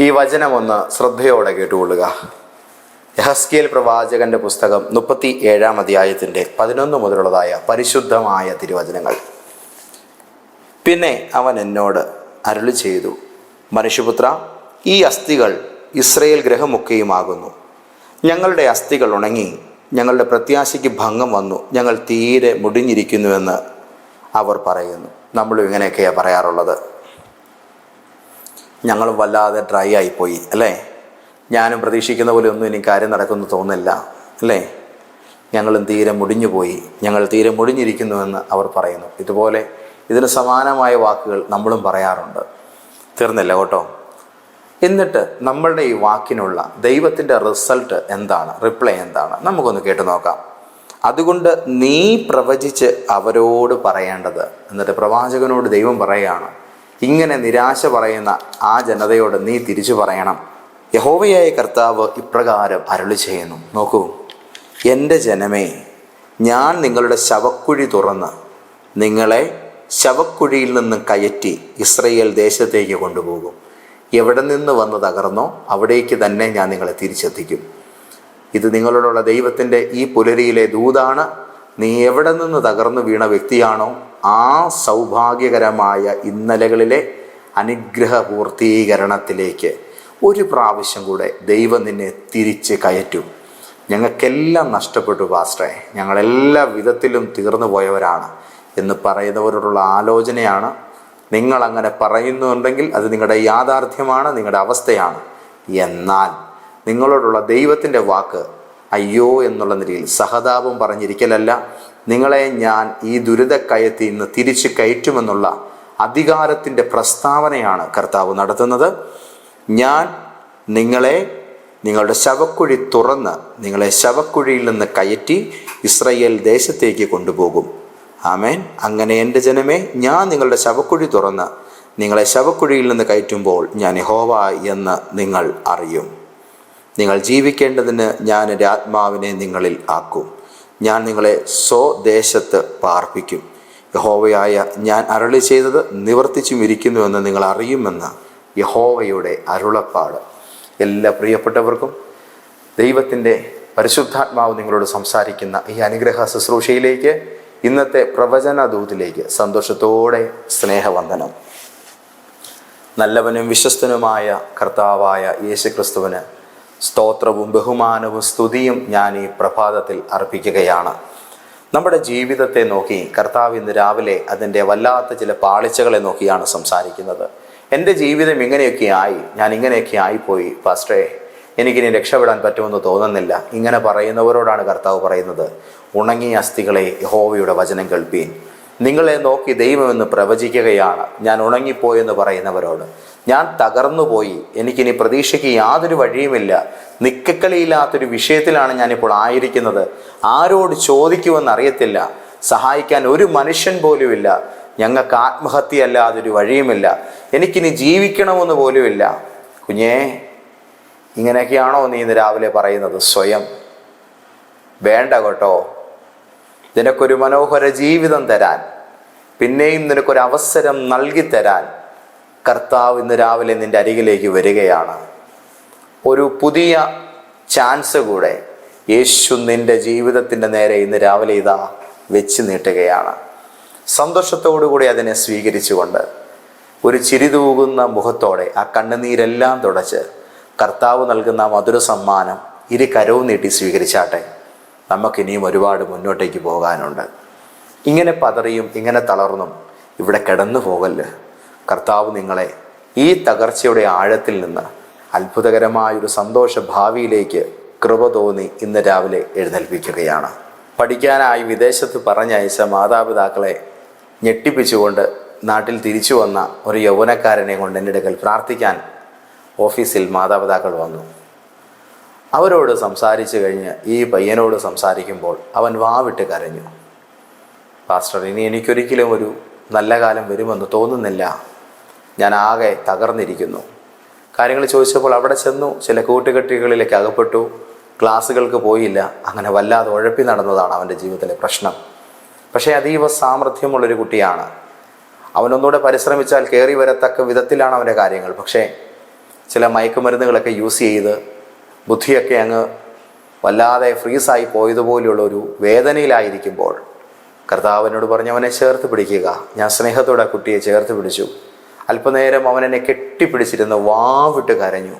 ഈ വചനം ഒന്ന് ശ്രദ്ധയോടെ കേട്ടുകൊള്ളുക. യഹസ്കേൽ പ്രവാചകന്റെ പുസ്തകം മുപ്പത്തി ഏഴാം അധ്യായത്തിന്റെ പതിനൊന്ന് മുതലുള്ളതായ പരിശുദ്ധമായ തിരുവചനങ്ങൾ. പിന്നെ അവൻ എന്നോട് അരുളി ചെയ്തു മനുഷ്യപുത്ര ഈ അസ്ഥികൾ ഇസ്രയേൽ ഗ്രഹമൊക്കെയുമാകുന്നു. ഞങ്ങളുടെ അസ്ഥികൾ ഉണങ്ങി ഞങ്ങളുടെ പ്രത്യാശയ്ക്ക് ഭംഗം വന്നു ഞങ്ങൾ തീരെ മുടിഞ്ഞിരിക്കുന്നുവെന്ന് അവർ പറയുന്നു. നമ്മളും ഇങ്ങനെയൊക്കെയാണ് പറയാറുള്ളത്. ഞങ്ങളും വല്ലാതെ ഡ്രൈ ആയിപ്പോയി അല്ലേ? ഞാനും പ്രതീക്ഷിക്കുന്ന പോലെ ഒന്നും ഇനി കാര്യം നടക്കുമെന്ന് തോന്നില്ല അല്ലേ? ഞങ്ങളും തീരെ മുടിഞ്ഞു പോയി ഞങ്ങൾ തീരെ മുടിഞ്ഞിരിക്കുന്നുവെന്ന് അവർ പറയുന്നു. ഇതുപോലെ ഇതിന് സമാനമായ വാക്കുകൾ നമ്മളും പറയാറുണ്ട്. തീർന്നില്ല കേട്ടോ. എന്നിട്ട് നമ്മളുടെ ഈ വാക്കിനുള്ള ദൈവത്തിന്റെ റിസൾട്ട് എന്താണ്? റിപ്ലൈ എന്താണ്? നമുക്കൊന്ന് കേട്ടു നോക്കാം. അതുകൊണ്ട് നീ പ്രവചിച്ച് അവരോട് പറയേണ്ടത്. എന്നിട്ട് പ്രവാചകനോട് ദൈവം പറയുകയാണ് ഇങ്ങനെ നിരാശ പറയുന്ന ആ ജനതയോട് നീ തിരിച്ചു പറയണം. യഹോവയായ കർത്താവ് ഇപ്രകാരം അരുളി ചെയ്യുന്നു. നോക്കൂ. എന്റെ ജനമേ ഞാൻ നിങ്ങളുടെ ശവക്കുഴി തുറന്ന് നിങ്ങളെ ശവക്കുഴിയിൽ നിന്ന് കയറ്റി ഇസ്രയേൽ ദേശത്തേക്ക് കൊണ്ടുപോകും. എവിടെ നിന്ന് വന്ന് തകർന്നോ അവിടേക്ക് തന്നെ ഞാൻ നിങ്ങളെ തിരിച്ചെത്തിക്കും. ഇത് നിങ്ങളോടുള്ള ദൈവത്തിന്റെ ഈ പുലരിയിലെ ദൂതാണ്. നീ എവിടെ നിന്ന് തകർന്നു വീണ വ്യക്തിയാണോ ആ സൗഭാഗ്യകരമായ ഇന്നലകളിലെ അനുഗ്രഹ പൂർത്തീകരണത്തിലേക്ക് ഒരു പ്രാവശ്യം കൂടെ ദൈവം നിന്നെ തിരിച്ച് കയറ്റും. ഞങ്ങൾക്കെല്ലാം നഷ്ടപ്പെട്ടു പാസ്റ്ററെ. ഞങ്ങളെല്ലാ വിധത്തിലും തീർന്നു പോയവരാണ് എന്ന് പറയുന്നവരോടുള്ള ആലോചനയാണ്. നിങ്ങൾ അങ്ങനെ പറയുന്നുണ്ടെങ്കിൽ അത് നിങ്ങളുടെ യാഥാർത്ഥ്യമാണ് നിങ്ങളുടെ അവസ്ഥയാണ്. എന്നാൽ നിങ്ങളോടുള്ള ദൈവത്തിന്റെ വാക്ക് അയ്യോ എന്നുള്ള നിലയിൽ സഹതാപം പറഞ്ഞിരിക്കലല്ല. നിങ്ങളെ ഞാൻ ഈ ദുരിതക്കയത്തിൽ നിന്ന് തിരിച്ചു കയറ്റുമെന്നുള്ള അധികാരത്തിന്റെ പ്രസ്താവനയാണ് കർത്താവ് നടത്തുന്നത്. ഞാൻ നിങ്ങളെ നിങ്ങളുടെ ശവക്കുഴി തുറന്ന് നിങ്ങളെ ശവക്കുഴിയിൽ നിന്ന് കയറ്റി ഇസ്രയേൽ ദേശത്തേക്ക് കൊണ്ടുപോകും. ആമേൻ. അങ്ങനെ എന്റെ ജനമേ ഞാൻ നിങ്ങളുടെ ശവക്കുഴി തുറന്ന് നിങ്ങളെ ശവക്കുഴിയിൽ നിന്ന് കയറ്റുമ്പോൾ ഞാൻ ഹോവ എന്ന് നിങ്ങൾ അറിയും. നിങ്ങൾ ജീവിക്കേണ്ടതിന് ഞാൻ എന്റെ ആത്മാവിനെ നിങ്ങളിൽ ആക്കും. ഞാൻ നിങ്ങളെ സ്വദേശത്ത് പാർപ്പിക്കും. യഹോവയായ ഞാൻ അരളി ചെയ്തത് നിവർത്തിച്ചും ഇരിക്കുന്നുവെന്ന് നിങ്ങൾ അറിയുമെന്ന യഹോവയുടെ അരുളപ്പാട്. എല്ലാ പ്രിയപ്പെട്ടവർക്കും ദൈവത്തിന്റെ പരിശുദ്ധാത്മാവ് നിങ്ങളോട് സംസാരിക്കുന്ന ഈ അനുഗ്രഹ ശുശ്രൂഷയിലേക്ക് ഇന്നത്തെ പ്രവചന ദൂതിലേക്ക് സന്തോഷത്തോടെ സ്നേഹവന്ദനം. നല്ലവനും വിശ്വസ്തനുമായ കർത്താവായ യേശുക്രിസ്തുവിന് സ്തോത്രവും ബഹുമാനവും സ്തുതിയും ഞാൻ ഈ പ്രഭാതത്തിൽ അർപ്പിക്കുകയാണ്. നമ്മുടെ ജീവിതത്തെ നോക്കി കർത്താവ് ഇന്ന് രാവിലെ അതിന്റെ വല്ലാത്ത ചില പാളിച്ചകളെ നോക്കിയാണ് സംസാരിക്കുന്നത്. എന്റെ ജീവിതം ഇങ്ങനെയൊക്കെ ആയി ഞാൻ ഇങ്ങനെയൊക്കെ ആയിപ്പോയി ഫസ്റ്റേ എനിക്കിനി രക്ഷപ്പെടാൻ പറ്റുമെന്ന് തോന്നുന്നില്ല. ഇങ്ങനെ പറയുന്നവരോടാണ് കർത്താവ് പറയുന്നത്. ഉണങ്ങിയ അസ്ഥികളെ യഹോവയുടെ വചനം കേൾപ്പീൻ. നിങ്ങളെ നോക്കി ദൈവമെന്ന് പ്രവചിക്കുകയാണ്. ഞാൻ ഉണങ്ങിപ്പോയെന്ന് പറയുന്നവരോട്. ഞാൻ തകർന്നുപോയി. എനിക്കിനി പ്രതീക്ഷയ്ക്ക് യാതൊരു വഴിയുമില്ല. നിക്കക്കളിയില്ലാത്തൊരു വിഷയത്തിലാണ് ഞാനിപ്പോൾ ആയിരിക്കുന്നത്. ആരോട് ചോദിക്കുമെന്ന് അറിയത്തില്ല. സഹായിക്കാൻ ഒരു മനുഷ്യൻ പോലുമില്ല. ഞങ്ങൾക്ക് ആത്മഹത്യ അല്ലാതൊരു വഴിയുമില്ല. എനിക്കിനി ജീവിക്കണമെന്ന് പോലുമില്ല. കുഞ്ഞേ ഇങ്ങനെയൊക്കെയാണോ നീ ഇന്ന് രാവിലെ പറയുന്നത്? സ്വയം. വേണ്ട കേട്ടോ. നിനക്കൊരു മനോഹര ജീവിതം തരാൻ. പിന്നെയും നിനക്കൊരു അവസരം നൽകി തരാൻ കർത്താവ് ഇന്ന് രാവിലെ നിന്റെ അരികിലേക്ക് വരികയാണ്. ഒരു പുതിയ ചാൻസ് കൂടെ യേശു നിന്റെ ജീവിതത്തിന്റെ നേരെ ഇന്ന് രാവിലെ ഇതാ വെച്ച് നീട്ടുകയാണ്. സന്തോഷത്തോടുകൂടി അതിനെ സ്വീകരിച്ചുകൊണ്ട് ഒരു ചിരി തൂകുന്ന മുഖത്തോടെ ആ കണ്ണുനീരെല്ലാം തുടച്ച് കർത്താവ് നൽകുന്ന മധുര സമ്മാനം ഇരു കരവും നീട്ടി സ്വീകരിച്ചാട്ടെ. നമുക്കിനിയും ഒരുപാട് മുന്നോട്ടേക്ക് പോകാനുണ്ട്. ഇങ്ങനെ പതറിയും ഇങ്ങനെ തളർന്നും ഇവിടെ കിടന്നു പോകല്ല് കർത്താവ് നിങ്ങളെ ഈ തകർച്ചയുടെ ആഴത്തിൽ നിന്ന് അത്ഭുതകരമായൊരു സന്തോഷ ഭാവിയിലേക്ക് കൃപ തോന്നി ഇന്ന് രാവിലെ എഴുന്നേൽപ്പിക്കുകയാണ്. പഠിക്കാനായി വിദേശത്ത് പറഞ്ഞയച്ച മാതാപിതാക്കളെ ഞെട്ടിപ്പിച്ചുകൊണ്ട് നാട്ടിൽ തിരിച്ചു വന്ന ഒരു യൗവനക്കാരനെ കൊണ്ട് എന്റെ അടുക്കൽ പ്രാർത്ഥിക്കാൻ ഓഫീസിൽ മാതാപിതാക്കൾ വന്നു. അവരോട് സംസാരിച്ചു കഴിഞ്ഞ് ഈ പയ്യനോട് സംസാരിക്കുമ്പോൾ അവൻ വാവിട്ട് കരഞ്ഞു. പാസ്റ്റർ ഇനി എനിക്കൊരിക്കലും ഒരു നല്ല കാലം വരുമെന്ന് തോന്നുന്നില്ല. ഞാൻ ആകെ തകർന്നിരിക്കുന്നു. കാര്യങ്ങൾ ചോദിച്ചപ്പോൾ അവിടെ ചെന്നു ചില കൂട്ടുകെട്ടികളിലേക്ക് അകപ്പെട്ടു. ക്ലാസ്സുകൾക്ക് പോയില്ല. അങ്ങനെ വല്ലാതെ ഉഴപ്പി നടന്നതാണ് അവന്റെ ജീവിതത്തിലെ പ്രശ്നം. പക്ഷേ അതീവ സാമർഥ്യമുള്ളൊരു കുട്ടിയാണ്. അവനൊന്നുകൂടെ പരിശ്രമിച്ചാൽ കയറി വരത്തക്ക വിധത്തിലാണ് അവന്റെ കാര്യങ്ങൾ. പക്ഷേ ചില മയക്കുമരുന്നുകളൊക്കെ യൂസ് ചെയ്ത് ബുദ്ധിയൊക്കെ അങ്ങ് വല്ലാതെ ഫ്രീസായി പോയതുപോലെയുള്ള ഒരു വേദനയിലായിരിക്കുമ്പോൾ കർത്താവിനോട് പറഞ്ഞു അവനെ ചേർത്ത് പിടിക്കുക. ഞാൻ സ്നേഹത്തോടെ കുട്ടിയെ ചേർത്ത് പിടിച്ചു. അല്പനേരം അവൻ എന്നെ കെട്ടിപ്പിടിച്ചിരുന്ന് വാവിട്ട് കരഞ്ഞു.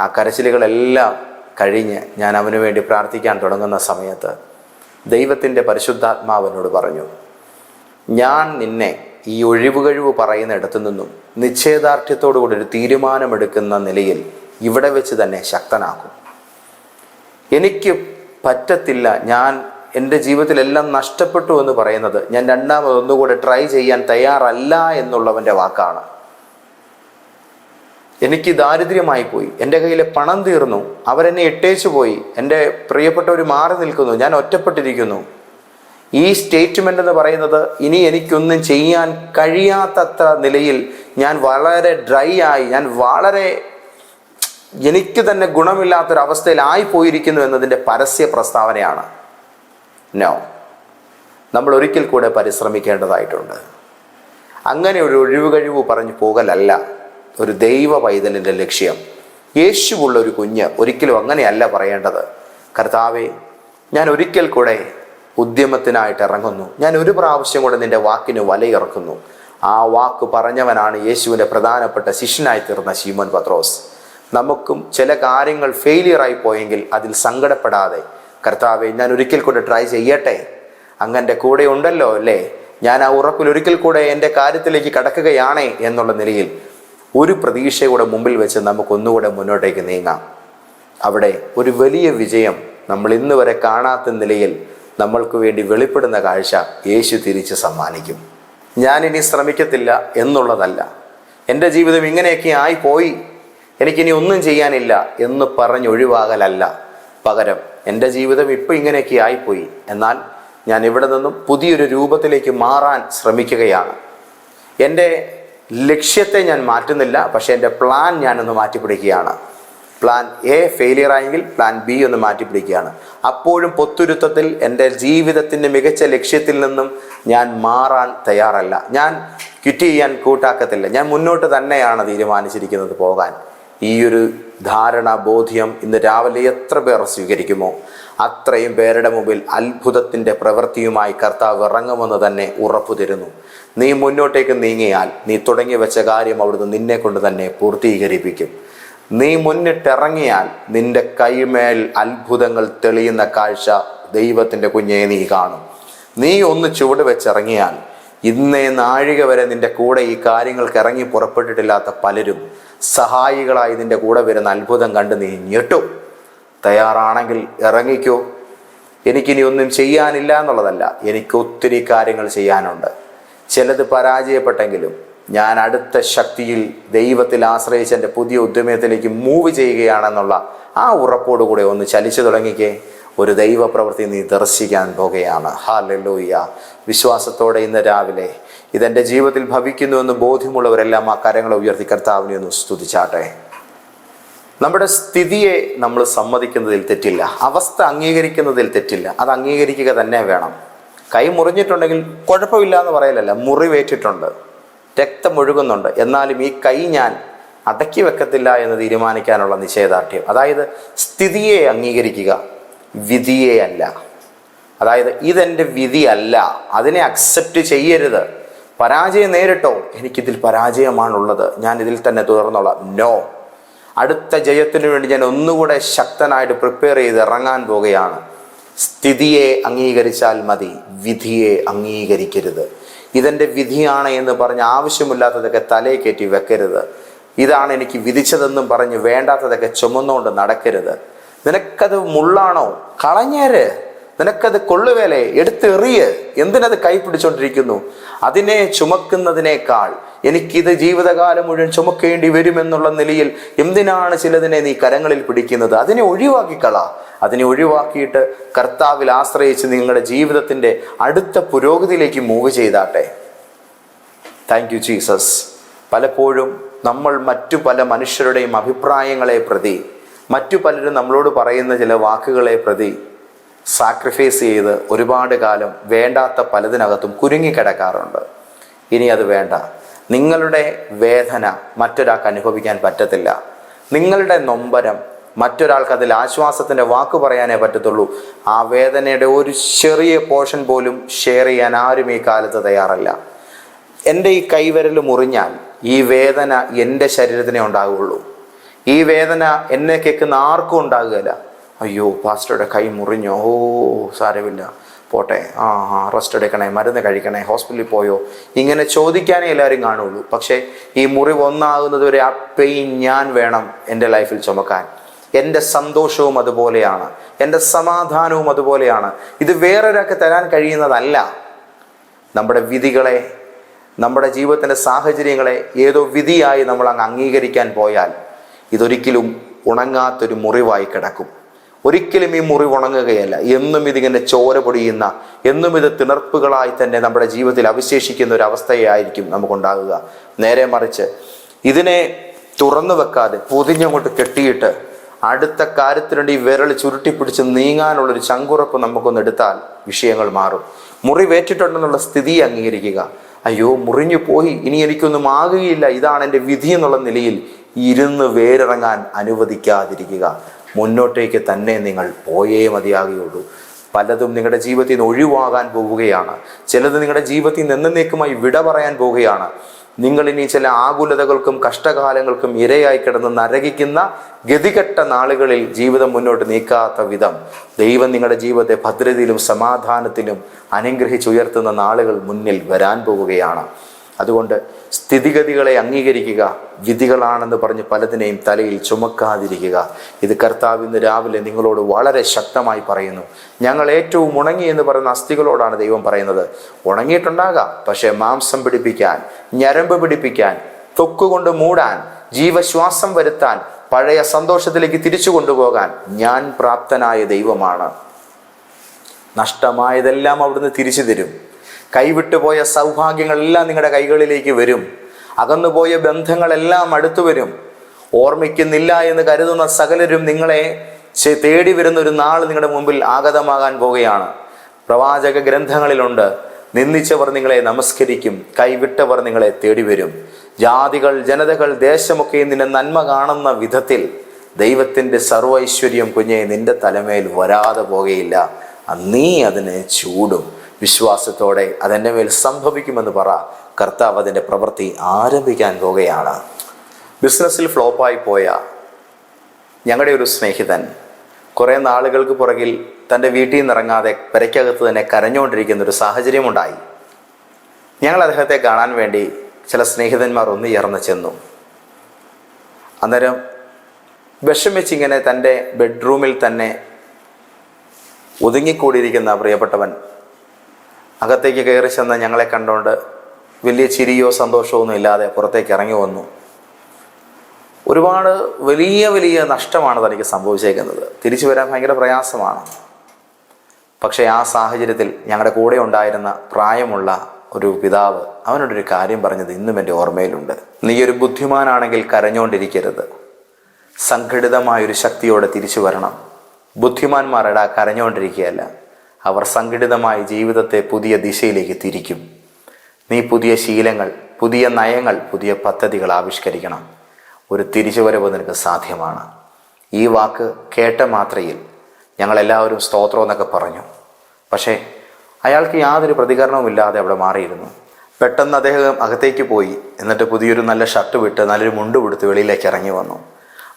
ആ കരച്ചിലുകളെല്ലാം കഴിഞ്ഞ് ഞാൻ അവന് വേണ്ടി പ്രാർത്ഥിക്കാൻ തുടങ്ങുന്ന സമയത്ത് ദൈവത്തിന്റെ പരിശുദ്ധാത്മാവനോട് പറഞ്ഞു ഞാൻ നിന്നെ ഈ ഒഴിവുകഴിവ് പറയുന്ന ഇടത്തു നിന്നും നിശ്ചയദാർഢ്യത്തോടുകൂടി ഒരു തീരുമാനമെടുക്കുന്ന നിലയിൽ ഇവിടെ വെച്ച് തന്നെ ശക്തനാക്കും. എനിക്ക് പറ്റത്തില്ല ഞാൻ എന്റെ ജീവിതത്തിലെല്ലാം നഷ്ടപ്പെട്ടു എന്ന് പറയുന്നത് ഞാൻ രണ്ടാമതൊന്നുകൂടെ ട്രൈ ചെയ്യാൻ തയ്യാറല്ല എന്നുള്ളവന്റെ വാക്കാണ്. എനിക്ക് ദാരിദ്ര്യമായി പോയി. എന്റെ കയ്യിലെ പണം തീർന്നു. അവരെന്നെ ഇട്ടേച്ചു പോയി. എന്റെ പ്രിയപ്പെട്ടവർ മാറി നിൽക്കുന്നു. ഞാൻ ഒറ്റപ്പെട്ടിരിക്കുന്നു. ഈ സ്റ്റേറ്റ്മെന്റ് എന്ന് പറയുന്നത് ഇനി എനിക്കൊന്നും ചെയ്യാൻ കഴിയാത്തത്ര നിലയിൽ ഞാൻ വളരെ ഡ്രൈ ആയി ഞാൻ വളരെ എനിക്ക് തന്നെ ഗുണമില്ലാത്തൊരവസ്ഥയിലായി പോയിരിക്കുന്നു എന്നതിന്റെ പരസ്യ പ്രസ്താവനയാണ്. നോ നമ്മൾ ഒരിക്കൽ കൂടെ പരിശ്രമിക്കേണ്ടതായിട്ടുണ്ട്. അങ്ങനെ ഒരു ഒഴിവ് കഴിവ് പറഞ്ഞു പോകലല്ല. ഒരു ദൈവ പൈതലിന്റെ ലക്ഷ്യം. യേശുവുള്ള ഒരു കുഞ്ഞ് ഒരിക്കലും അങ്ങനെയല്ല പറയേണ്ടത്. കർത്താവെ ഞാൻ ഒരിക്കൽ കൂടെ ഉദ്യമത്തിനായിട്ട് ഇറങ്ങുന്നു. ഞാൻ ഒരു പ്രാവശ്യം കൂടെ നിന്റെ വാക്കിന് വലയിറക്കുന്നു. ആ വാക്ക് പറഞ്ഞവനാണ് യേശുവിന്റെ പ്രധാനപ്പെട്ട ശിഷ്യനായി തീർന്ന ശീമോൻ പത്രോസ്. നമുക്കും ചില കാര്യങ്ങൾ ഫെയിലിയറായി പോയെങ്കിൽ അതിൽ സങ്കടപ്പെടാതെ കർത്താവെ ഞാൻ ഒരിക്കൽ കൂടെ ട്രൈ ചെയ്യട്ടെ? അങ്ങന്റെ കൂടെ ഉണ്ടല്ലോ അല്ലേ? ഞാൻ ആ ഉറപ്പിൽ ഒരിക്കൽ കൂടെ എന്റെ കാര്യത്തിലേക്ക് കടക്കുകയാണേ എന്നുള്ള നിലയിൽ ഒരു പ്രതീക്ഷയുടെ മുമ്പിൽ വെച്ച് നമുക്കൊന്നുകൂടെ മുന്നോട്ടേക്ക് നീങ്ങാം. അവിടെ ഒരു വലിയ വിജയം നമ്മൾ ഇന്ന് വരെ കാണാത്ത നിലയിൽ നമ്മൾക്ക് വേണ്ടി വെളിപ്പെടുന്ന കാഴ്ച യേശു തിരിച്ച് സമ്മാനിക്കും. ഞാനിനി ശ്രമിക്കത്തില്ല എന്നുള്ളതല്ല. എന്റെ ജീവിതം ഇങ്ങനെയൊക്കെ ആയിപ്പോയി. എനിക്കിനി ഒന്നും ചെയ്യാനില്ല എന്ന് പറഞ്ഞൊഴിവാകലല്ല പകരം എന്റെ ജീവിതം ഇപ്പം ഇങ്ങനെയൊക്കെ ആയിപ്പോയി. എന്നാൽ ഞാൻ ഇവിടെ നിന്നും പുതിയൊരു രൂപത്തിലേക്ക് മാറാൻ ശ്രമിക്കുകയാണ്. എന്റെ ലക്ഷ്യത്തെ ഞാൻ മാറ്റുന്നില്ല പക്ഷേ എന്റെ പ്ലാൻ ഞാനൊന്ന് മാറ്റിപ്പിടിക്കുകയാണ്. പ്ലാൻ എ ഫെയിലിയർ ആയെങ്കിൽ പ്ലാൻ ബി ഒന്ന് മാറ്റിപ്പിടിക്കുകയാണ്. അപ്പോഴും പൊത്തുരുത്തത്തിൽ എന്റെ ജീവിതത്തിന്റെ മികച്ച ലക്ഷ്യത്തിൽ നിന്നും ഞാൻ മാറാൻ തയ്യാറല്ല. ഞാൻ ക്വിറ്റ് ചെയ്യാൻ കൂട്ടാക്കത്തില്ല. ഞാൻ മുന്നോട്ട് തന്നെയാണ് തീരുമാനിച്ചിരിക്കുന്നത് പോകാൻ. ഈ ഒരു ധാരണ ബോധ്യം ഇന്ന് രാവിലെ എത്ര പേർ സ്വീകരിക്കുമോ? അത്രയും പേരുടെ മുമ്പിൽ അത്ഭുതത്തിന്റെ പ്രവൃത്തിയുമായി കർത്താവ് ഇറങ്ങുമെന്ന് തന്നെ ഉറപ്പു തരുന്നു. നീ മുന്നോട്ടേക്ക് നീങ്ങിയാൽ നീ തുടങ്ങി വെച്ച കാര്യം അവിടുന്ന് നിന്നെ കൊണ്ട് തന്നെ പൂർത്തീകരിപ്പിക്കും. നീ മുന്നിട്ടിറങ്ങിയാൽ നിന്റെ കൈമേൽ അത്ഭുതങ്ങൾ തെളിയുന്ന കാഴ്ച ദൈവത്തിന്റെ കുഞ്ഞെ നീ കാണും. നീ ഒന്ന് ചുവട് വെച്ചിറങ്ങിയാൽ ഇന്നേ നാഴിക വരെ നിന്റെ കൂടെ ഈ കാര്യങ്ങൾക്ക് ഇറങ്ങി പുറപ്പെട്ടിട്ടില്ലാത്ത പലരും സഹായികളായി ഇതിന്റെ കൂടെ വരുന്ന അത്ഭുതം കണ്ട് നീ ഞെട്ടും. തയ്യാറാണെങ്കിൽ ഇറങ്ങിക്കോ. എനിക്കിനി ഒന്നും ചെയ്യാനില്ല എന്നുള്ളതല്ല എനിക്ക് ഒത്തിരി കാര്യങ്ങൾ ചെയ്യാനുണ്ട്. ചിലത് പരാജയപ്പെട്ടെങ്കിലും ഞാൻ അടുത്ത ശക്തിയിൽ ദൈവത്തിൽ ആശ്രയിച്ച് എന്റെ പുതിയ ഉദ്യമത്തിലേക്ക് മൂവ് ചെയ്യുകയാണെന്നുള്ള ആ ഉറപ്പോടുകൂടെ ഒന്ന് ചലിച്ചു തുടങ്ങിക്കേ. ഒരു ദൈവപ്രവൃത്തി നീ ദർശിക്കാൻ പോകുകയാണ്. ഹാ ഹാലൂയ്യ വിശ്വാസത്തോടെ ഇന്ന് രാവിലെ ഇതെന്റെ ജീവിതത്തിൽ ഭവിക്കുന്നുവെന്ന് ബോധ്യമുള്ളവരെല്ലാം ആ കരങ്ങളെ ഉയർത്തി കർത്താവിനെ ഒന്ന് സ്തുതിച്ചാട്ടെ. നമ്മുടെ സ്ഥിതിയെ നമ്മൾ സമ്മതിക്കുന്നതിൽ തെറ്റില്ല. അവസ്ഥ അംഗീകരിക്കുന്നതിൽ തെറ്റില്ല. അത് അംഗീകരിക്കുക തന്നെ വേണം. കൈ മുറിഞ്ഞിട്ടുണ്ടെങ്കിൽ കുഴപ്പമില്ല എന്ന് പറയലല്ല മുറിവേറ്റിട്ടുണ്ട്. രക്തം ഒഴുകുന്നുണ്ട്. എന്നാലും ഈ കൈ ഞാൻ അടക്കി വെക്കത്തില്ല എന്ന് തീരുമാനിക്കാനുള്ള നിശ്ചയദാർഢ്യം അതായത് സ്ഥിതിയെ അംഗീകരിക്കുക വിധിയെ അല്ല. അതായത് ഇതെന്റെ വിധിയല്ല അതിനെ അക്സെപ്റ്റ് ചെയ്യരുത്. പരാജയം നേരിട്ടോ? എനിക്കിതിൽ പരാജയമാണുള്ളത്. ഞാൻ ഇതിൽ തന്നെ തുടർന്നോളാം. നോ അടുത്ത ജയത്തിനു വേണ്ടി ഞാൻ ഒന്നുകൂടെ ശക്തനായിട്ട് പ്രിപ്പയർ ചെയ്ത് ഇറങ്ങാൻ പോവുകയാണ്. സ്ഥിതിയെ അംഗീകരിച്ചാൽ മതി. വിധിയെ അംഗീകരിക്കരുത്. ഇതെന്റെ വിധിയാണ് എന്ന് പറഞ്ഞ് ആവശ്യമില്ലാത്തതൊക്കെ തലയെ കയറ്റി വെക്കരുത്. ഇതാണ് എനിക്ക് വിധിച്ചതെന്നും പറഞ്ഞ് വേണ്ടാത്തതൊക്കെ ചുമന്നുകൊണ്ട് നടക്കരുത്. നിനക്കത് മുള്ളാണോ? കളഞ്ഞേര്. നിനക്കത് കൊള്ളുവേലേ എടുത്തെറിയ്. എന്തിനത് കൈ പിടിച്ചോണ്ടിരിക്കുന്നു? അതിനെ ചുമക്കുന്നതിനേക്കാൾ എനിക്കിത് ജീവിതകാലം മുഴുവൻ ചുമക്കേണ്ടി വരുമെന്നുള്ള നിലയിൽ എന്തിനാണ് ചിലതിനെ നീ കരങ്ങളിൽ പിടിക്കുന്നത്? അതിനെ ഒഴിവാക്കിക്കള. അതിനെ ഒഴിവാക്കിയിട്ട് കർത്താവിൽ ആശ്രയിച്ച് നിങ്ങളുടെ ജീവിതത്തിന്റെ അടുത്ത പുരോഗതിയിലേക്ക് മൂവ് ചെയ്താട്ടെ. താങ്ക് യു ജീസസ് പലപ്പോഴും നമ്മൾ മറ്റു പല മനുഷ്യരുടെയും അഭിപ്രായങ്ങളെ പ്രതി മറ്റു പലരും നമ്മളോട് പറയുന്ന ചില വാക്കുകളെ പ്രതി സാക്രിഫൈസ് ചെയ്ത് ഒരുപാട് കാലം വേണ്ടാത്ത പലതിനകത്തും കുരുങ്ങിക്കിടക്കാറുണ്ട്. ഇനി അത് വേണ്ട. നിങ്ങളുടെ വേദന മറ്റൊരാൾക്ക് അനുഭവിക്കാൻ പറ്റത്തില്ല. നിങ്ങളുടെ നൊമ്പരം മറ്റൊരാൾക്ക് അതിൽ ആശ്വാസത്തിന്റെ വാക്ക് പറയാനേ പറ്റത്തുള്ളൂ. ആ വേദനയുടെ ഒരു ചെറിയ പോർഷൻ പോലും ഷെയർ ചെയ്യാൻ ആരും ഈ കാലത്ത് തയ്യാറല്ല. എന്റെ ഈ കൈവിരൽ മുറിഞ്ഞാൽ ഈ വേദന എന്റെ ശരീരത്തിനെ ഉണ്ടാകുള്ളൂ ഈ വേദന എന്നെ കേൾക്കുന്ന ആർക്കും ഉണ്ടാകുകയില്ല. അയ്യോ പാസ്റ്ററുടെ കൈ മുറിഞ്ഞോ? ഓ സാരമില്ല. പോട്ടെ. ആ ആ റെസ്റ്റ് എടുക്കണേ മരുന്ന് കഴിക്കണേ ഹോസ്പിറ്റലിൽ പോയോ? ഇങ്ങനെ ചോദിക്കാനേ എല്ലാവരും കാണുള്ളൂ. പക്ഷേ ഈ മുറി ഒന്നാകുന്നത് വരെ ആ പെയിൻ ഞാൻ വേണം എന്റെ ലൈഫിൽ ചുമക്കാൻ. എന്റെ സന്തോഷവും അതുപോലെയാണ്. എന്റെ സമാധാനവും അതുപോലെയാണ്. ഇത് വേറൊരാൾക്ക് തരാൻ കഴിയുന്നതല്ല. നമ്മുടെ വിധികളെ നമ്മുടെ ജീവിതത്തിന്റെ സാഹചര്യങ്ങളെ ഏതോ വിധിയായി നമ്മൾ അങ്ങ് അംഗീകരിക്കാൻ പോയാൽ ഇതൊരിക്കലും ഉണങ്ങാത്തൊരു മുറിവായി കിടക്കും. ഒരിക്കലും ഈ മുറി ഉണങ്ങുകയല്ല. എന്നും ഇതിങ്ങനെ ചോര പൊടിയുന്ന എന്നും ഇത് തിണർപ്പുകളായി തന്നെ നമ്മുടെ ജീവിതത്തിൽ അവശേഷിക്കുന്ന ഒരു അവസ്ഥയായിരിക്കും നമുക്കുണ്ടാകുക. നേരെ മറിച്ച് ഇതിനെ തുറന്നു വെക്കാതെ പൊതിഞ്ഞങ്ങോട്ട് കെട്ടിയിട്ട് അടുത്ത കാര്യത്തിനു വേണ്ടി വിരൽ ചുരുട്ടിപ്പിടിച്ച് നീങ്ങാനുള്ളൊരു ചങ്കുറപ്പ് നമുക്കൊന്ന് എടുത്താൽ വിഷയങ്ങൾ മാറും. മുറിവേറ്റിട്ടുണ്ടെന്നുള്ള സ്ഥിതി അംഗീകരിക്കുക. അയ്യോ മുറിഞ്ഞു പോയി. ഇനി എനിക്കൊന്നും ആകുകയില്ല. ഇതാണ് എന്റെ വിധി എന്നുള്ള നിലയിൽ ഇരുന്ന് വേരിറങ്ങാൻ അനുവദിക്കാതിരിക്കുക. മുന്നോട്ടേക്ക് തന്നെ നിങ്ങൾ പോയേ മതിയാകുകയുള്ളൂ. പലതും നിങ്ങളുടെ ജീവിതത്തിൽ നിന്ന് ഒഴിവാകാൻ പോവുകയാണ്. ചിലത് നിങ്ങളുടെ ജീവിതത്തിൽ നിന്ന് എന്നേക്കുമായി വിട പറയാൻ പോവുകയാണ്. നിങ്ങൾ ഇനി ചില ആകുലതകൾക്കും കഷ്ടകാലങ്ങൾക്കും ഇരയായി കിടന്ന് നരകിക്കുന്ന ഗതികെട്ട നാളുകളിൽ ജീവിതം മുന്നോട്ട് നീക്കാത്ത വിധം ദൈവം നിങ്ങളുടെ ജീവിതത്തെ ഭദ്രതയിലും സമാധാനത്തിലും അനുഗ്രഹിച്ചുയർത്തുന്ന നാളുകൾ മുന്നിൽ വരാൻ പോവുകയാണ്. അതുകൊണ്ട് സ്ഥിതിഗതികളെ അംഗീകരിക്കുക വിധികളാണെന്ന് പറഞ്ഞ് പലതിനെയും തലയിൽ ചുമക്കാതിരിക്കുക. ഇത് കർത്താവ് ഇന്ന് രാവിലെ നിങ്ങളോട് വളരെ ശക്തമായി പറയുന്നു. ഞങ്ങൾ ഏറ്റവും ഉണങ്ങി എന്ന് പറയുന്ന അസ്ഥികളോടാണ് ദൈവം പറയുന്നത്. ഉണങ്ങിയിട്ടുണ്ടാകാം പക്ഷേ മാംസം പിടിപ്പിക്കാൻ ഞരമ്പ് പിടിപ്പിക്കാൻ തൊക്കുകൊണ്ട് മൂടാൻ ജീവശ്വാസം വരുത്താൻ പഴയ സന്തോഷത്തിലേക്ക് തിരിച്ചു കൊണ്ടുപോകാൻ ഞാൻ പ്രാപ്തനായ ദൈവമാണ്. നഷ്ടമായതെല്ലാം അവിടുന്ന് തിരിച്ചു തരും. കൈവിട്ടുപോയ സൗഭാഗ്യങ്ങളെല്ലാം നിങ്ങളുടെ കൈകളിലേക്ക് വരും. അകന്നുപോയ ബന്ധങ്ങളെല്ലാം അടുത്തു വരും. ഓർമ്മിക്കുന്നില്ല എന്ന് കരുതുന്ന സകലരും നിങ്ങളെ തേടി വരുന്ന ഒരു നാൾ നിങ്ങളുടെ മുമ്പിൽ ആഗതമാകാൻ പോവുകയാണ്. പ്രവാചക ഗ്രന്ഥങ്ങളിലുണ്ട്. നിന്ദിച്ചവർ നിങ്ങളെ നമസ്കരിക്കും. കൈവിട്ടവർ നിങ്ങളെ തേടി വരും. ജാതികൾ ജനതകൾ ദേശമൊക്കെ നിന്നെ നന്മ കാണുന്ന വിധത്തിൽ ദൈവത്തിന്റെ സർവൈശ്വര്യം കുഞ്ഞെ നിന്റെ തലമേൽ വരാതെ പോകുകയില്ല നീ അതിനെ ചൂടും. വിശ്വാസത്തോടെ അതെന്റെ മേൽ സംഭവിക്കുമെന്ന് പറ. കർത്താവ് അതിന്റെ പ്രവൃത്തി ആരംഭിക്കാൻ പോകുകയാണ് ബിസിനസ്സിൽ ഫ്ലോപ്പായി പോയ ഞങ്ങളുടെ ഒരു സ്നേഹിതൻ കുറേ നാളുകൾക്ക് പുറകിൽ തന്റെ വീട്ടിൽ നിന്ന് ഇറങ്ങാതെ പെരയ്ക്കകത്ത് തന്നെ കരഞ്ഞുകൊണ്ടിരിക്കുന്ന ഒരു സാഹചര്യമുണ്ടായി. ഞങ്ങൾ അദ്ദേഹത്തെ കാണാൻ വേണ്ടി ചില സ്നേഹിതന്മാർ ഒന്ന് ചേർന്ന് ചെന്നു. അന്നേരം വിഷമിച്ചിങ്ങനെ തന്റെ ബെഡ്റൂമിൽ തന്നെ ഒതുങ്ങിക്കൂടിയിരിക്കുന്ന പ്രിയപ്പെട്ടവൻ അകത്തേക്ക് കയറി ചെന്ന ഞങ്ങളെ കണ്ടുകൊണ്ട് വലിയ ചിരിയോ സന്തോഷമോ ഒന്നും ഇല്ലാതെ പുറത്തേക്ക് ഇറങ്ങി വന്നു. ഒരുപാട് വലിയ വലിയ നഷ്ടമാണ് തനിക്ക് സംഭവിച്ചേക്കുന്നത്. തിരിച്ചു വരാൻ ഭയങ്കര പ്രയാസമാണ്. പക്ഷേ ആ സാഹചര്യത്തിൽ ഞങ്ങളുടെ കൂടെ ഉണ്ടായിരുന്ന പ്രായമുള്ള ഒരു പിതാവ് അവനോടൊരു കാര്യം പറഞ്ഞത് ഇന്നും എന്റെ ഓർമ്മയിലുണ്ട്. നീ ഒരു ബുദ്ധിമാനാണെങ്കിൽ കരഞ്ഞുകൊണ്ടിരിക്കരുത് സംഘടിതമായൊരു ശക്തിയോടെ തിരിച്ചു വരണം. ബുദ്ധിമാന്മാരെടാ കരഞ്ഞുകൊണ്ടിരിക്കുകയല്ല അവർ സംഘടിതമായ ജീവിതത്തെ പുതിയ ദിശയിലേക്ക് തിരിക്കും. നീ പുതിയ ശീലങ്ങൾ പുതിയ നയങ്ങൾ പുതിയ പദ്ധതികൾ ആവിഷ്കരിക്കണം. ഒരു തിരിച്ചുവരവ് നിനക്ക് സാധ്യമാണ്. ഈ വാക്ക് കേട്ട മാത്രയിൽ ഞങ്ങളെല്ലാവരും സ്തോത്രം എന്നൊക്കെ പറഞ്ഞു. പക്ഷേ അയാൾക്ക് യാതൊരു പ്രതികരണവും ഇല്ലാതെ അവിടെ മാറിയിരുന്നു. പെട്ടെന്ന് അദ്ദേഹം അകത്തേക്ക് പോയി എന്നിട്ട് പുതിയൊരു നല്ല ഷർട്ട് വിട്ട് നല്ലൊരു മുണ്ട് കൊടുത്ത് വെളിയിലേക്ക് ഇറങ്ങി വന്നു.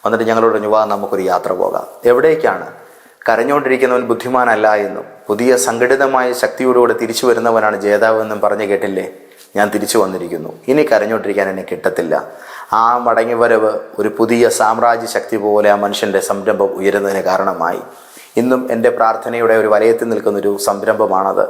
എന്നിട്ട് ഞങ്ങളോട് പറഞ്ഞു വാ നമുക്കൊരു യാത്ര പോകാം. എവിടേക്കാണ്? കരഞ്ഞുകൊണ്ടിരിക്കുന്നവൻ ബുദ്ധിമാനല്ല എന്നും പുതിയ സംഘടിതമായ ശക്തിയോടുകൂടെ തിരിച്ചു വരുന്നവനാണ് ജേതാവ് എന്നും പറഞ്ഞു കേട്ടില്ലേ? ഞാൻ തിരിച്ചു വന്നിരിക്കുന്നു. ഇനി കരഞ്ഞോട്ടിരിക്കാൻ എന്നെ കിട്ടത്തില്ല. ആ മടങ്ങിവരവ് ഒരു പുതിയ സാമ്രാജ്യ ശക്തി പോലെ ആ മനുഷ്യന്റെ സംരംഭം ഉയരുന്നതിന് കാരണമായി. ഇന്നും എന്റെ പ്രാർത്ഥനയുടെ ഒരു വലയത്തിൽ നിൽക്കുന്നൊരു സംരംഭമാണത്.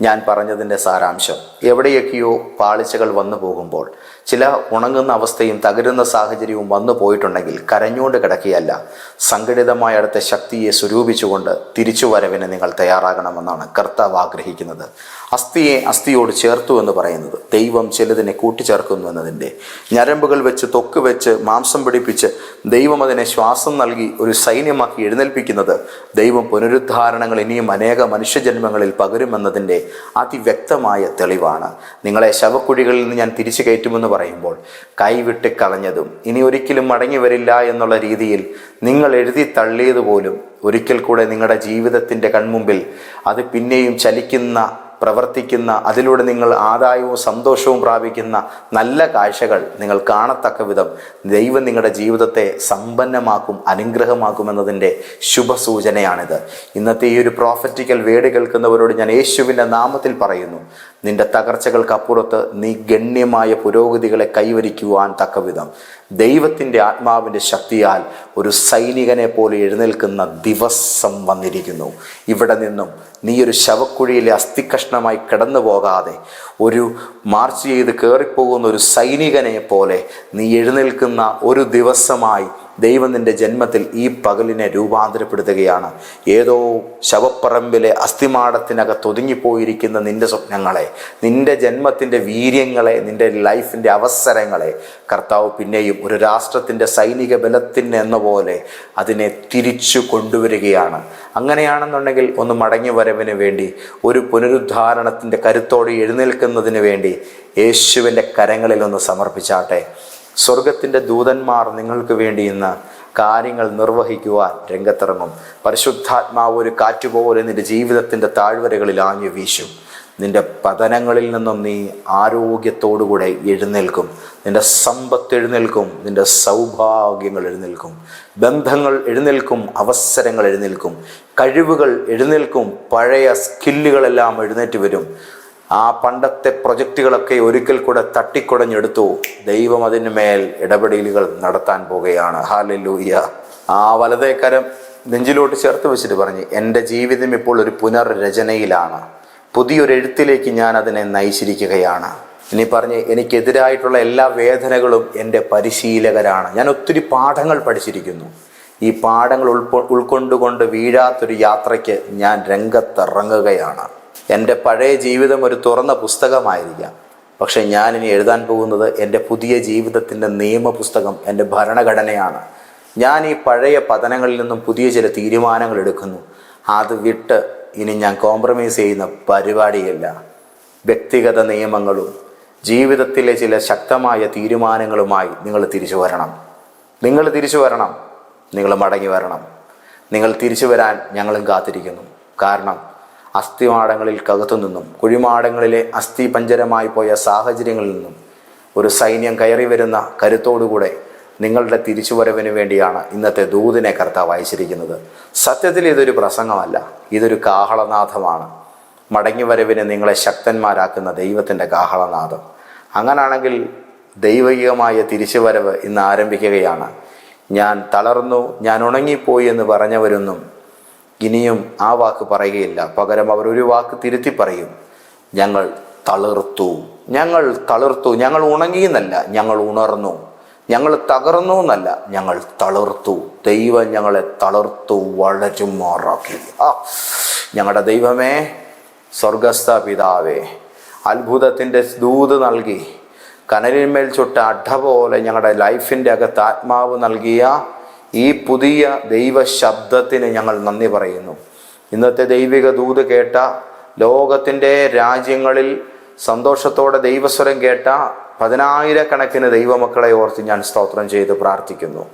ഞാൻ പറഞ്ഞതിന്റെ സാരാംശം. എവിടെയൊക്കെയോ പാളിച്ചകൾ വന്നു പോകുമ്പോൾ ചില ഉണങ്ങുന്ന അവസ്ഥയും തകരുന്ന സാഹചര്യവും വന്നു പോയിട്ടുണ്ടെങ്കിൽ കരഞ്ഞുകൊണ്ട് കിടക്കുകയല്ല സംഘടിതമായ അടുത്ത ശക്തിയെ സ്വരൂപിച്ചുകൊണ്ട് തിരിച്ചുവരവിന് നിങ്ങൾ തയ്യാറാകണമെന്നാണ് കർത്താവ് ആഗ്രഹിക്കുന്നത്. അസ്ഥിയെ അസ്ഥിയോട് ചേർത്തു എന്ന് പറയുന്നത് ദൈവം ചിലതിനെ കൂട്ടിച്ചേർക്കുന്നു എന്നതിന്റെ ഞരമ്പുകൾ വെച്ച് തൊക്ക് വെച്ച് മാംസം പിടിപ്പിച്ച് ദൈവം അതിനെ ശ്വാസം നൽകി ഒരു സൈന്യമാക്കി എഴുന്നേൽപ്പിക്കുന്നത് ദൈവം പുനരുദ്ധാരണങ്ങൾ ഇനിയും അനേക മനുഷ്യജന്മങ്ങളിൽ പകരുമെന്നതിന്റെ അതിവ്യക്തമായ തെളിവാണ്. നിങ്ങളെ ശവക്കുഴികളിൽ നിന്ന് ഞാൻ തിരിച്ചു കയറ്റുമെന്ന് പറയുമ്പോൾ കൈവിട്ട് കളഞ്ഞതും ഇനി ഒരിക്കലും മടങ്ങി വരില്ല എന്നുള്ള രീതിയിൽ നിങ്ങൾ എഴുതി തള്ളിയതുപോലും ഒരിക്കൽ കൂടെ നിങ്ങളുടെ ജീവിതത്തിന്റെ കൺമുമ്പിൽ അത് പിന്നെയും ചലിക്കുന്ന പ്രവർത്തിക്കുന്ന അതിലൂടെ നിങ്ങൾ ആദായവും സന്തോഷവും പ്രാപിക്കുന്ന നല്ല കാഴ്ചകൾ നിങ്ങൾ കാണത്തക്ക വിധം ദൈവം നിങ്ങളുടെ ജീവിതത്തെ സമ്പന്നമാക്കും അനുഗ്രഹമാക്കുമെന്നതിന്റെ ശുഭസൂചനയാണിത്. ഇന്നത്തെ ഈ ഒരു പ്രോഫറ്റിക്കൽ വേട് കേൾക്കുന്നവരോട് ഞാൻ യേശുവിന്റെ നാമത്തിൽ പറയുന്നു. നിന്റെ തകർച്ചകൾക്കപ്പുറത്ത് നീ ഗണ്യമായ പുരോഗതികളെ കൈവരിക്കുവാൻ തക്കവിധം ദൈവത്തിന്റെ ആത്മാവിന്റെ ശക്തിയാൽ ഒരു സൈനികനെ പോലെ എഴുന്നേൽക്കുന്ന ദിവസം വന്നിരിക്കുന്നു. ഇവിടെ നിന്നും നീ ഒരു ശവക്കുഴിയിലെ അസ്ഥികഷ്ണമായി കിടന്നു പോകാതെ ഒരു മാർച്ച് ചെയ്ത് കയറിപ്പോകുന്ന ഒരു സൈനികനെ പോലെ നീ എഴുന്നേൽക്കുന്ന ഒരു ദിവസമായി ദൈവം നിന്റെ ജന്മത്തിൽ ഈ പകലിനെ രൂപാന്തരപ്പെടുത്തുകയാണ്. ഏതോ ശവപ്പറമ്പിലെ അസ്ഥിമാടത്തിനകത്ത് ഒതുങ്ങിപ്പോയിരിക്കുന്ന നിന്റെ സ്വപ്നങ്ങളെ നിന്റെ ജന്മത്തിന്റെ വീര്യങ്ങളെ നിന്റെ ലൈഫിന്റെ അവസരങ്ങളെ കർത്താവ് പിന്നെയും ഒരു രാഷ്ട്രത്തിന്റെ സൈനിക ബലത്തിന് എന്ന പോലെ അതിനെ തിരിച്ചു കൊണ്ടുവരികയാണ്. അങ്ങനെയാണെന്നുണ്ടെങ്കിൽ ഒന്ന് മടങ്ങി വരവിന് വേണ്ടി ഒരു പുനരുദ്ധാരണത്തിന്റെ കരുത്തോടെ എഴുന്നേൽക്കുന്നതിന് വേണ്ടി യേശുവിന്റെ കരങ്ങളിൽ ഒന്ന് സമർപ്പിച്ചാട്ടെ. സ്വർഗത്തിന്റെ ദൂതന്മാർ നിങ്ങൾക്ക് വേണ്ടി ഇന്ന് കാര്യങ്ങൾ നിർവഹിക്കുവാൻ രംഗത്തിറങ്ങും. പരിശുദ്ധാത്മാവ് ഒരു കാറ്റുപോലെ നിന്റെ ജീവിതത്തിന്റെ താഴ്വരകളിൽ ആഞ്ഞു വീശും. നിന്റെ പതനങ്ങളിൽ നിന്നും നീ ആരോഗ്യത്തോടുകൂടെ എഴുന്നേൽക്കും. നിന്റെ സമ്പത്ത് എഴുന്നേൽക്കും. നിന്റെ സൗഭാഗ്യങ്ങൾ എഴുന്നേൽക്കും. ബന്ധങ്ങൾ എഴുന്നേൽക്കും. അവസരങ്ങൾ എഴുന്നേൽക്കും. കഴിവുകൾ എഴുന്നേൽക്കും. പഴയ സ്കില്ലുകളെല്ലാം എഴുന്നേറ്റ് വരും. ആ പണ്ടത്തെ പ്രൊജക്റ്റുകളൊക്കെ ഒരിക്കൽ കൂടെ തട്ടിക്കുടഞ്ഞെടുത്തു. ദൈവം അതിന് മേൽ ഇടപെടലുകൾ നടത്താൻ പോകുകയാണ് ഹാലൂയ്യ ആ വലതേക്കരം നെഞ്ചിലോട്ട് ചേർത്ത് വെച്ചിട്ട് പറഞ്ഞു എന്റെ ജീവിതം ഇപ്പോൾ ഒരു പുനർരചനയിലാണ്. പുതിയൊരു എഴുത്തിലേക്ക് ഞാൻ അതിനെ നയിച്ചിരിക്കുകയാണ്. ഇനി പറഞ്ഞ് എനിക്കെതിരായിട്ടുള്ള എല്ലാ വേദനകളും എന്റെ പരിശീലകരാണ്. ഞാൻ ഒത്തിരി പാഠങ്ങൾ പഠിച്ചിരിക്കുന്നു. ഈ പാഠങ്ങൾ ഉൾക്കൊണ്ടുകൊണ്ട് വീഴാത്തൊരു യാത്രയ്ക്ക് ഞാൻ രംഗത്തിറങ്ങുകയാണ്. എന്റെ പഴയ ജീവിതം ഒരു തുറന്ന പുസ്തകമായിരിക്കാം. പക്ഷേ ഞാൻ ഇനി എഴുതാൻ പോകുന്നത് എന്റെ പുതിയ ജീവിതത്തിന്റെ നിയമപുസ്തകം എന്റെ ഭരണഘടനയാണ്. ഞാൻ ഈ പഴയ പതനങ്ങളിൽ നിന്നും പുതിയ ചില തീരുമാനങ്ങൾ എടുക്കുന്നു. അത് വിട്ട് ഇനി ഞാൻ കോംപ്രമൈസ് ചെയ്യുന്ന പരിപാടിയല്ല. വ്യക്തിഗത നിയമങ്ങളും ജീവിതത്തിലെ ചില ശക്തമായ തീരുമാനങ്ങളുമായി നിങ്ങൾ തിരിച്ചു വരണം. നിങ്ങൾ തിരിച്ചു വരണം. നിങ്ങൾ മടങ്ങി വരണം. നിങ്ങൾ തിരിച്ചു വരാൻ ഞങ്ങളും കാത്തിരിക്കുന്നു. കാരണം അസ്ഥിമാടങ്ങളിൽ കകത്തു നിന്നും കുഴിമാടങ്ങളിലെ അസ്ഥി പഞ്ചരമായി പോയ സാഹചര്യങ്ങളിൽ നിന്നും ഒരു സൈന്യം കയറി വരുന്ന കരുത്തോടുകൂടെ നിങ്ങളുടെ തിരിച്ചുവരവിന് വേണ്ടിയാണ് ഇന്നത്തെ ദൂതിനെ കർത്താവ് അയച്ചിരിക്കുന്നത്. സത്യത്തിൽ ഇതൊരു പ്രസംഗമല്ല ഇതൊരു കാഹളനാഥമാണ്. മടങ്ങിവരവിന് നിങ്ങളെ ശക്തന്മാരാക്കുന്ന ദൈവത്തിന്റെ കാഹളനാഥം. അങ്ങനാണെങ്കിൽ ദൈവികമായ തിരിച്ചുവരവ് ഇന്ന് ആരംഭിക്കുകയാണ്. ഞാൻ തളർന്നു ഞാൻ ഉണങ്ങിപ്പോയി എന്ന് പറഞ്ഞവരൊന്നും ഇനിയും ആ വാക്ക് പറയുകയില്ല. പകരം അവർ ഒരു വാക്ക് തിരുത്തി പറയും. ഞങ്ങൾ തളിർത്തു. ഞങ്ങൾ തളിർത്തു. ഞങ്ങൾ ഉണങ്ങിയെന്നല്ല. ഞങ്ങൾ ഉണർന്നു. ഞങ്ങൾ തകർന്നു എന്നല്ല. ഞങ്ങൾ തളിർത്തു. ദൈവം ഞങ്ങളെ തളിർത്തു വളരുമാറാക്കി ആ ഞങ്ങളുടെ ദൈവമേ സ്വർഗസ്ഥ പിതാവേ അത്ഭുതത്തിന്റെ ദൂത് നൽകി കനലിന്മേൽ ചുട്ട അഡ പോലെ ഞങ്ങളുടെ ലൈഫിന്റെ അകത്ത് ആത്മാവ് നൽകിയ ഈ പുതിയ ദൈവ ശബ്ദത്തിന് ഞങ്ങൾ നന്ദി പറയുന്നു. ഇന്നത്തെ ദൈവിക ദൂത് കേട്ട ലോകത്തിന്റെ രാജ്യങ്ങളിൽ സന്തോഷത്തോടെ ദൈവസ്വരം കേട്ട പതിനായിരക്കണക്കിന് ദൈവമക്കളെ ഓർത്ത് ഞാൻ സ്തോത്രം ചെയ്ത് പ്രാർത്ഥിക്കുന്നു.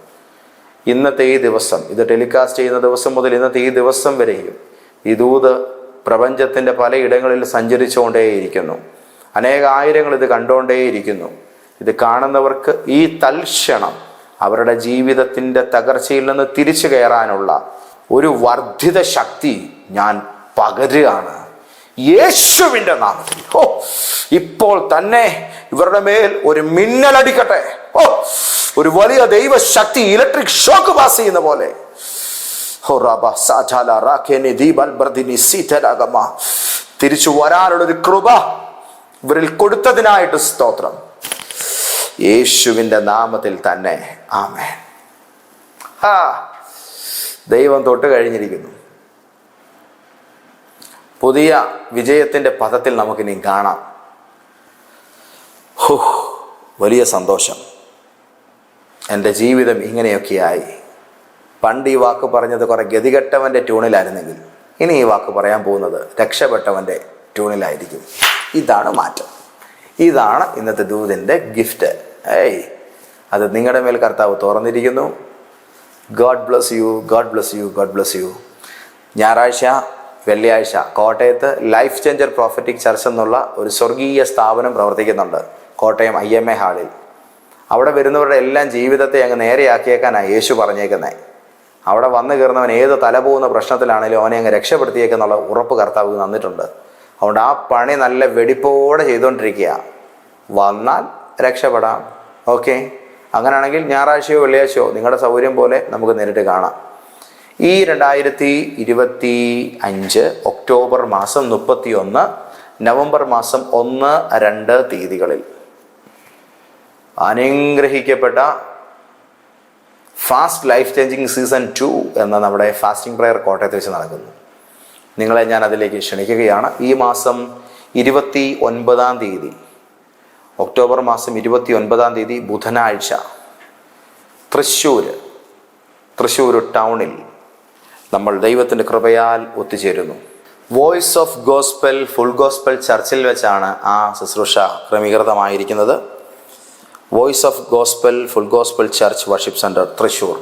ഇന്നത്തെ ഈ ദിവസം ഇത് ടെലികാസ്റ്റ് ചെയ്യുന്ന ദിവസം മുതൽ ഇന്നത്തെ ഈ ദിവസം വരെയും ഈ ദൂത് പ്രപഞ്ചത്തിന്റെ പലയിടങ്ങളിൽ സഞ്ചരിച്ചുകൊണ്ടേയിരിക്കുന്നു. അനേകായിരങ്ങൾ ഇത് കണ്ടുകൊണ്ടേയിരിക്കുന്നു. ഇത് കാണുന്നവർക്ക് ഈ തൽക്ഷണം അവരുടെ ജീവിതത്തിന്റെ തകർച്ചയിൽ നിന്ന് തിരിച്ചു കയറാനുള്ള ഒരു വർദ്ധിത ശക്തി ഞാൻ പകരുകയാണ്. യേശുവിന്റെ നാമത്തിൽ. ഓ ഇപ്പോൾ തന്നെ ഇവരുടെ മേൽ ഒരു മിന്നലടിക്കട്ടെ ഓ ഒരു വലിയ ദൈവശക്തി ഇലക്ട്രിക് ഷോക്ക് പാസ് ചെയ്യുന്ന പോലെ. തിരിച്ചു വരാനുള്ള ഒരു കൃപ ഇവരിൽ കൊടുത്തതിനായിട്ട് സ്തോത്രം. യേശുവിന്റെ നാമത്തിൽ തന്നെ. ആമേ ആ ദൈവം തൊട്ട് കഴിഞ്ഞിരിക്കുന്നു. പുതിയ വിജയത്തിന്റെ പദത്തിൽ നമുക്കിനി കാണാം. ഹോ വലിയ സന്തോഷം. എന്റെ ജീവിതം ഇങ്ങനെയൊക്കെയായി. പണ്ട് ഈ വാക്ക് പറഞ്ഞത് കുറെ ഗതികെട്ടവന്റെ ട്യൂണിലായിരുന്നെങ്കിൽ ഇനി ഈ വാക്ക് പറയാൻ പോകുന്നത് രക്ഷപ്പെട്ടവന്റെ ട്യൂണിലായിരിക്കും. ഇതാണ് മാറ്റം. ഇതാണ് ഇന്നത്തെ ദൂതിന്റെ ഗിഫ്റ്റ് ഏയ് അത് നിങ്ങളുടെ മേൽ കർത്താവ് തുറന്നിരിക്കുന്നു. God bless you God bless you God bless you ഞായറാഴ്ച വെള്ളിയാഴ്ച കോട്ടയത്ത് ലൈഫ് ചേഞ്ചർ പ്രോഫറ്റിക് ചർച്ച് എന്നുള്ള ഒരു സ്വർഗീയ സ്ഥാപനം പ്രവർത്തിക്കുന്നുണ്ട്. കോട്ടയം ഐ എം എ ഹാളിൽ. അവിടെ വരുന്നവരുടെ എല്ലാം ജീവിതത്തെ അങ്ങ് നേരെയാക്കിയേക്കാനാണ് യേശു പറഞ്ഞേക്കുന്നത് അവിടെ വന്നു കയറുന്നവൻ ഏത് തല പോകുന്ന പ്രശ്നത്തിലാണെങ്കിലും അവനെ അങ്ങ് രക്ഷപ്പെടുത്തിയേക്കെന്നുള്ള ഉറപ്പ് കർത്താവ് തന്നിട്ടുണ്ട്. അതുകൊണ്ട് ആ പണി നല്ല വെടിപ്പോടെ ചെയ്തുകൊണ്ടിരിക്കുക. വന്നാൽ രക്ഷപ്പെടാം. ഓക്കെ? അങ്ങനെയാണെങ്കിൽ ഞായറാഴ്ചയോ വെള്ളിയാഴ്ചയോ നിങ്ങളുടെ സൗകര്യം പോലെ നമുക്ക് നേരിട്ട് കാണാം. ഈ രണ്ടായിരത്തി ഇരുപത്തി അഞ്ച് ഒക്ടോബർ മാസം മുപ്പത്തി ഒന്ന് നവംബർ മാസം ഒന്ന് രണ്ട് തീയതികളിൽ അനുഗ്രഹിക്കപ്പെട്ട fast life changing season two എന്ന നമ്മുടെ ഫാസ്റ്റിംഗ് പ്രയർ കോട്ടയത്ത് വെച്ച് നടക്കുന്നു. നിങ്ങളെ ഞാൻ അതിലേക്ക് ക്ഷണിക്കുകയാണ്. ഈ മാസം ഇരുപത്തി ഒൻപതാം തീയതി ഒക്ടോബർ മാസം ഇരുപത്തി ഒൻപതാം തീയതി ബുധനാഴ്ച തൃശ്ശൂർ തൃശ്ശൂർ ടൗണിൽ നമ്മൾ ദൈവത്തിന്റെ കൃപയാൽ ഒത്തുചേരുന്നു. Voice of gospel full gospel ചർച്ചിൽ വെച്ചാണ് ആ ശുശ്രൂഷ ക്രമീകൃതമായിരിക്കുന്നത്. Voice of gospel full gospel church worship centre Thrissur.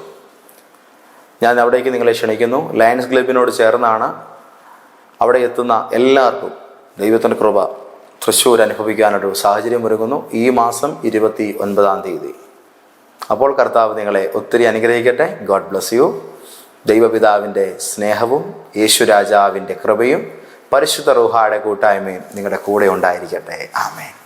ഞാൻ അവിടേക്ക് നിങ്ങളെ ക്ഷണിക്കുന്നു. ലയൻസ് ക്ലബിനോട് ചേർന്നാണ് അവിടെ എത്തുന്ന എല്ലാവർക്കും ദൈവത്തിന്റെ കൃപ തൃശ്ശൂർ അനുഭവിക്കാനൊരു സാഹചര്യം ഒരുങ്ങുന്നു. ഈ മാസം ഇരുപത്തി ഒൻപതാം തീയതി. അപ്പോൾ കർത്താവ് നിങ്ങളെ ഒത്തിരി അനുഗ്രഹിക്കട്ടെ. God bless you. ദൈവപിതാവിന്റെ സ്നേഹവും യേശുരാജാവിന്റെ കൃപയും പരിശുദ്ധ റുഹായുടെ കൂട്ടായ്മയും നിങ്ങളുടെ കൂടെ ഉണ്ടായിരിക്കട്ടെ. ആമേൻ.